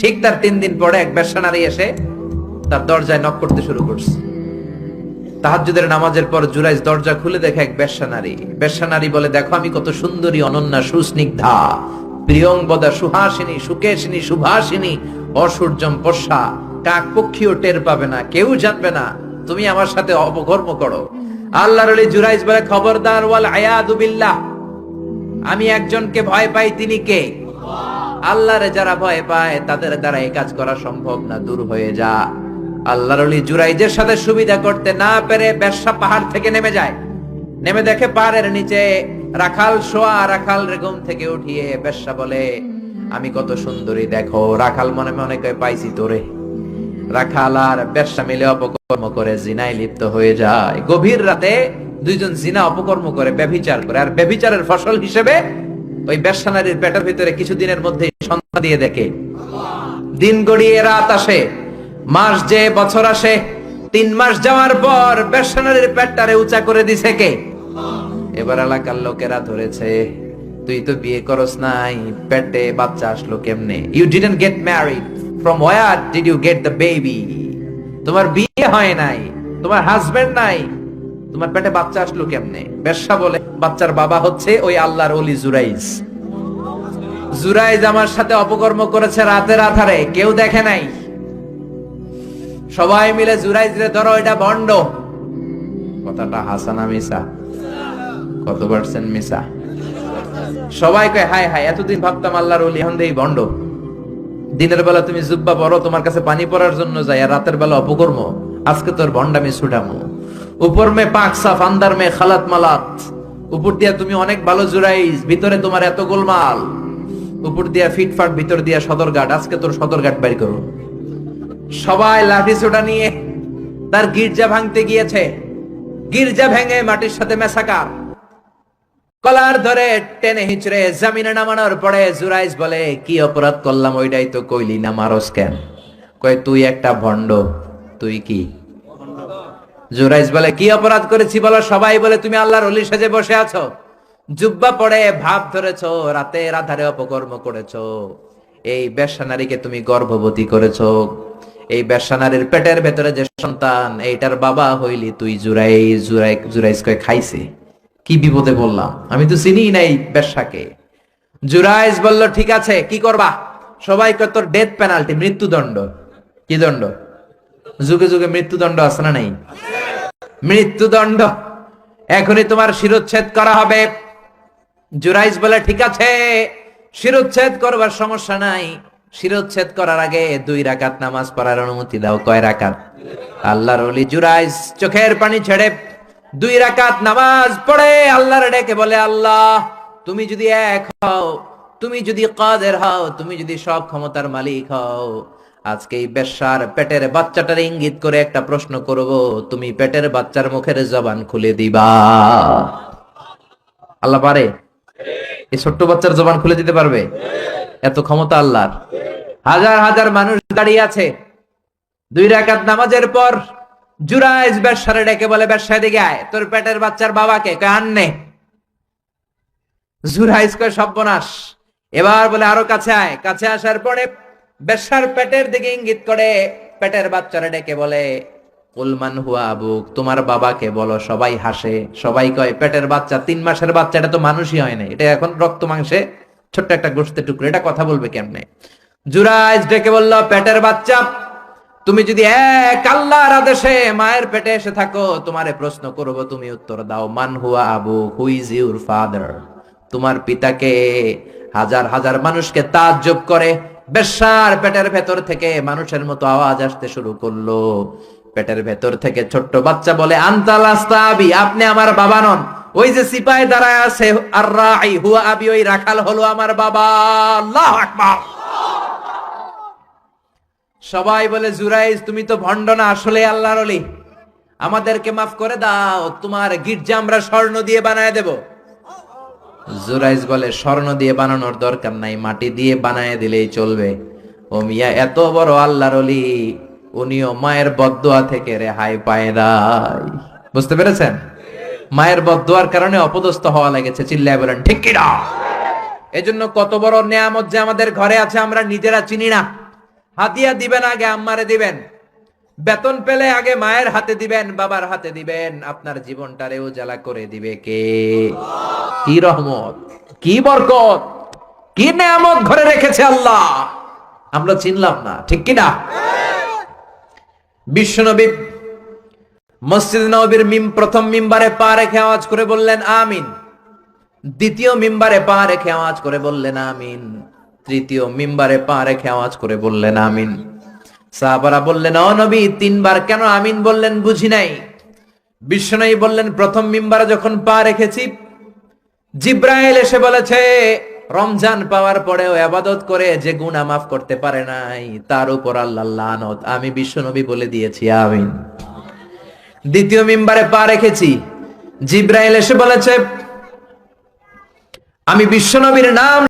ঠিক তার তিন দিন পরে এক ব্যবসা নারী এসে তার দরজায় নক করতে শুরু করছে। তাহাজ্জুদের নামাজের পর জুরাইজ দরজা খুলে দেখে এক বেশ্যা নারী বেশ্যা নারী বলে, দেখো আমি কত সুন্দরী, অনন্যা, সুস্নিগ্ধা। প্রিয়ংবদা সুহাসিনী, সুকেশিনী, সুভাসিনী অসূর্যম পশা কাক পক্ষীও টের পাবে না, কেউ জানবে না। তুমি আমার সাথে অপকর্ম করো। আল্লাহর আলী জুরাইজ বলে, খবরদার, ওয়াল আয়াদু বিল্লাহ। আমি একজনকে ভয় পাই, তিনি কে? আল্লাহরে যারা ভয় পায়, তাদের দ্বারা এই কাজ করা সম্ভব না, দূর হয়ে যা। আল্লাহর অলি জুরাইজের সাথে সুবিধা করতে না পেরে ব্যবসা পাহাড় থেকে নেমে যায়। নেমে দেখে পাহাড়ের নিচে রাখাল শোয়া রাখাল রেগম থেকে উঠিয়ে ব্যবসা বলে, আমি কত সুন্দরী, দেখো, রাখাল মনে মনে পাইছি তোরে। রাখাল আর ব্যবসা মিলে অপকর্ম করে জিনায় লিপ্ত হয়ে যায়। গভীর রাতে দুইজন জিনা অপকর্ম করে, ব্যভিচার করে। আর ব্যভিচারের ফসল হিসেবে ওই ব্যবসা নারীর পেটের ভিতরে কিছুদিনের মধ্যে সন্ধ্যা দিয়ে দেখে। দিন গড়িয়ে রাত আসে, মাস যে বছর আসে, তিন মাস যাওয়ার পর ব্যবসা নারীর পেটটারে উঁচা করে দিছে কে? এবার এলাকার লোকেরা ধরেছে, তুই তো বিয়ে করস নাই, পেটে বাচ্চা আসলো কেমনে? You didn't get married from where did you get the baby তোমার বিয়ে হয় নাই, তোমার হাজবেন্ড নাই, তোমার পেটে বাচ্চা আসলো কেমনে? ব্যবসা বলে, বাচ্চার বাবা হচ্ছে ওই আল্লাহর অলি জুরাইজ জুরাইজ আমার সাথে অপকর্ম করেছে রাতের আধারে, কেউ দেখে নাই। সবাই মিলে জুরাইজ রে ধরো, এটা বন্ড। কথাটা হাসানা মিসা। কত পার্সেন্ট মিসা? সবাই কয় হাই হাই এতদিন ভাবতাম আল্লাহর ওলি, এখন দেই বন্ড। দিনের বেলা তুমি জুব্বা পড়ো তোমার কাছে পানি পড়ার জন্য যাই, আর রাতের বেলা অপকর্ম। আজকে তোর ভন্ডামি ছুটামো উপর মে পাক সাফ, আন্দার মে খালাত মালাত। উপর দিয়া তুমি অনেক ভালো জুরাইজ, ভিতরে তোমার এত গোলমাল। উপর দিয়া ফিটফাট ভিতর দিয়া সদরঘাট আজকে তোর সদরঘাট বের করো সবাই লাঠি সোটা নিয়ে তার গির্জা ভাঙতে গিয়েছে। গির্জা ভেঙে মাটির সাথে মেসাকার কলার ধরে টেনে হিচড়ে জামিনে নামানোর পরে জুরাইজ বলে, কি অপরাধ করলাম, ওইটাই তো কইলি না, মারস কেন? কয়, তুই একটা ভণ্ড, তুই কি? জুরাইজ বলে, কি অপরাধ করেছি বলো সবাই? বলে, তুমি আল্লাহর অলি সাজে বসে আছো। জুব্বা পড়ে, ভাব ধরেছো, রাতে রাধারে অপকর্ম করেছ। এই বেশ্যা নারীকে তুমি গর্ভবতী করেছ। এই বেশ্যা নারীর পেটের ভেতরে যে সন্তান, এইটার বাবা হইলি তুই জুরাই জুরাই জুরাইজ কয় খাইছে। কি বিপদে বললাম আমি তো চিনি নাই বেশ্যাকে জুরাইজ বলল, ঠিক আছে, কি করবা? সবাই কয়, তোর ডেথ পেনাল্টি মৃত্যুদণ্ড। কি দণ্ড? যুগে যুগে মৃত্যুদণ্ড আছে না নাই? মৃত্যুদণ্ড। এখনই তোমার শিরোচ্ছেদ করা হবে। জুরাইজ বলে, ঠিক আছে, শিরোচ্ছেদ করবার সমস্যা নাই। শিরোচ্ছেদ করার আগে দুই রাকাত নামাজ পড়ার অনুমতি দাও। কয় রাকাত? আল্লাহর ওলি জুরাইজ চোখের পানি ছেড়ে দুই রাকাত নামাজ পড়ে, আল্লাহর ডেকে বলে, আল্লাহ, তুমি যদি এক হও, তুমি যদি কাদের হও, তুমি যদি সব ক্ষমতার মালিক হও, আজকে এই বেশ্যার পেটের বাচ্চাটার ইঙ্গিত করে একটা প্রশ্ন করব, তুমি পেটের বাচ্চার মুখের জবান খুলে দিবা? আল্লাহ পারে। এই ছোট্ট বাচ্চার জবান খুলে দিতে পারবে? এত ক্ষমতা আল্লাহর। হাজার হাজার মানুষ দাঁড়িয়ে আছে। দুই রাকাত নামাজের পর জুরাইজ ব্যবসারে ডেকে বলে ব্যবসা দিকে আয়। তোর পেটের বাচ্চার বাবাকে আননে। জুরাইজ কয়, সর্বনাশ। এবার বলে, আরও কাছে আয়। কাছে আসার পরে বেশ্যার পেটের দিকে ইঙ্গিত করে, পেটের বাচ্চারা ডেকে বলে উলমান হুয়া আবুক, তোমার বাবাকে বলো, সবাই হাসে, সবাই কয়, পেটের বাচ্চা, তিন মাসের বাচ্চা, এটা তো মানুষই হয় না, এটা এখন রক্ত মাংসে ছোট্ট একটা গোষ্ঠের টুকরো, এটা কথা বলবে কেমনে? জুরাইজ ডেকে বলল, পেটের বাচ্চা, তুমি যদি এক আল্লাহর আদেশে মায়ের পেটে এসে থাকো, তোমারে প্রশ্ন করব, তুমি উত্তর দাও, মান হুয়া Abu who is your father তোমার পিতাকে হাজার হাজার মানুষকে তাজ্জব করে বেশার পেটের ভেতর থেকে মানুষের মতো আওয়াজ আসতে শুরু করল। পেটের ভেতর থেকে ছোট্ট বাচ্চা বলে আন্তাল আস্তাবি আপনি আমার বাবা নন। ওই যে সিপাই দাঁড়ায় আছে, আর রাই হুয়া আবি, ওই রাখাল হলো আমার বাবা। আল্লাহ আকবার। সবাই বলে, জুরাইজ, তুমি তো ভণ্ড না, আসলে আল্লাহর অলি আমাদেরকে মাফ করে দাও, তোমার গির্জা আমরা স্বর্ণ দিয়ে বানায় দেব। জুরাইজ বলে, স্বর্ণ দিয়ে বানানোর দরকার নাই, মাটি দিয়ে বানায় দিলেই চলবে। ও মিয়া, এত বড় আল্লাহর অলি উনিও মায়ের বদদোয়া থেকে রেহাই পায় নাই। বুঝতে পেরেছেন? মায়ের বদদোয়ার কারণে অপদস্থ হওয়া লেগেছে, চিল্লায় বলেন, ঠিক কিনা এজন্য কত বড় নেয়ামত যে আমাদের ঘরে আছে, আমরা নিজেরা চিনি না। হাতিয়া দিবেন আগে, আম্মারে দিবেন। বেতন পেলে আগে মায়ের হাতে দিবেন, বাবার হাতে দিবেন। আপনার জীবনটারে উজালা করে দিবে কে? কি রহমত, কি বরকত, কি নেয়ামত ঘরে রেখেছে আল্লাহ। আমরা চিনলাম না, ঠিক কি না? বিশ্বনবী মসজিদ নবীর মিম প্রথম মিম্বারে পা রেখে আওয়াজ করে বললেন, আমিন। দ্বিতীয় মিম্বারে পা রেখে আওয়াজ করে বললেন, আমিন। তৃতীয় মিম্বারে পা রেখে আওয়াজ করে বললেন, আমিন। সাহাবারা বললেন, ও নবী, তিনবার কেন আমিন বললেন বুঝি নাই? বিশ্বনবী বললেন, প্রথম মিম্বারে যখন পা রেখেছি, জিব্রাইল এসে বলেছে রমজান পাওয়ার পরেও আবাদত করে যে গুণা মাফ করতে পারে নাই, তার উপর আল্লাহ লানত। আমি বিশ্বনবী বলে দিয়েছি, আমিন। দ্বিতীয় মেম্বারে পা রেখেছি। জিব্রাইল এসে বলেছে, আমি বিশ্বনবীর নাম